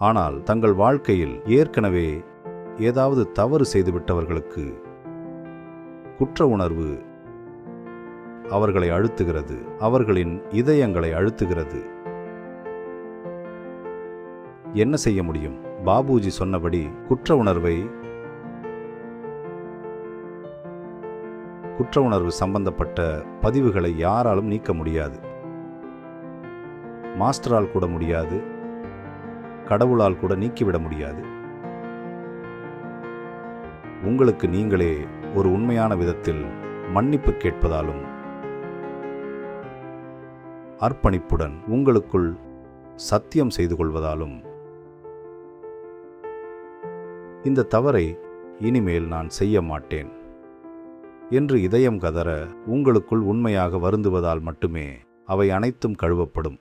ஆனால் தங்கள் வாழ்க்கையில் ஏற்கனவே ஏதாவது தவறு செய்துவிட்டவர்களுக்கு குற்ற உணர்வு அவர்களை அழுத்துகிறது அவர்களின் இதயங்களை அழுத்துகிறது. என்ன செய்ய முடியும்? பாபுஜி சொன்னபடி குற்ற உணர்வை குற்ற உணர்வு சம்பந்தப்பட்ட பதிவுகளை யாராலும் நீக்க முடியாது. மாஸ்டரால் கூட முடியாது. கடவுளால் கூட நீக்கிவிட முடியாது. உங்களுக்கு நீங்களே ஒரு உண்மையான விதத்தில் மன்னிப்பு கேட்பதாலும் அர்ப்பணிப்புடன் உங்களுக்குள் சத்தியம் செய்து கொள்வதாலும் இந்த தவறை இனிமேல் நான் செய்ய மாட்டேன் என்று இதயம் கதற உங்களுக்குள் உண்மையாக வருந்துவதால் மட்டுமே அவை அனைத்தும் கழுவப்படும்.